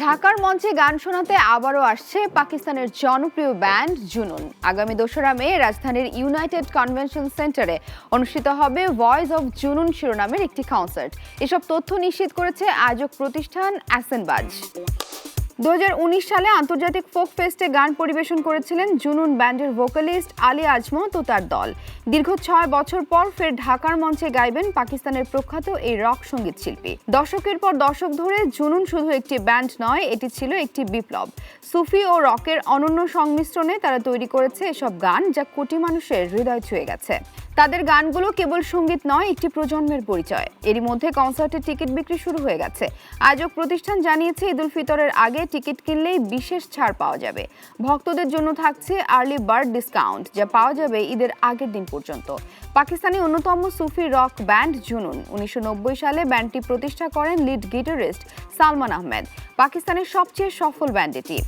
ঢাকার মঞ্চে গান শোনাতে আবারও আসছে পাকিস্তানের জনপ্রিয় ব্যান্ড জুনুন। আগামী দোসরা মে রাজধানীর ইউনাইটেড কনভেনশন সেন্টারে অনুষ্ঠিত হবে ভয়েস অব জুনুন শিরোনামের একটি কনসার্ট এসব তথ্য নিশ্চিত করেছে আয়োজক প্রতিষ্ঠান অ্যাসেনবাজ। দু হাজার উনিশ সালে আন্তর্জাতিক ফোক ফেস্টে গান পরিবেশন করেছিলেন জুনুন ব্যান্ডের ভোকালিস্ট আলী আজমত ও তার দল। দীর্ঘ ছয় বছর পর ফের ঢাকার মঞ্চে গাইবেন পাকিস্তানের প্রখ্যাত এই রক সংগীত শিল্পী। দশকের পর দশক ধরে জুনুন শুধু একটি ব্যান্ড নয়, এটি ছিল একটি বিপ্লব। সুফি ও রকের অনন্য সংমিশ্রণে তারা তৈরি করেছে এসব গান যা কোটি মানুষের হৃদয় ছুঁয়ে গেছে। তাদের গানগুলো কেবল সংগীত নয়, একটি প্রজন্মের পরিচয়। এরই মধ্যে কনসার্টের টিকিট বিক্রি শুরু হয়ে গেছে। আয়োজক প্রতিষ্ঠান জানিয়েছে, ঈদুল ফিতরের আগে টিকিট কিনলেই বিশেষ ছাড় পাওয়া যাবে। ভক্তদের জন্য থাকছে আর্লি বার্ড ডিসকাউন্ট, যা পাওয়া যাবে ঈদের আগের দিন পর্যন্ত। পাকিস্তানি অন্যতম সুফি রক ব্যান্ড জুনুন, উনিশশো নব্বই সালে ব্যান্ডটি প্রতিষ্ঠা করেন লিড গিটারিস্ট সালমান আহমেদ। পাকিস্তানের সবচেয়ে সফল ব্যান্ড এটি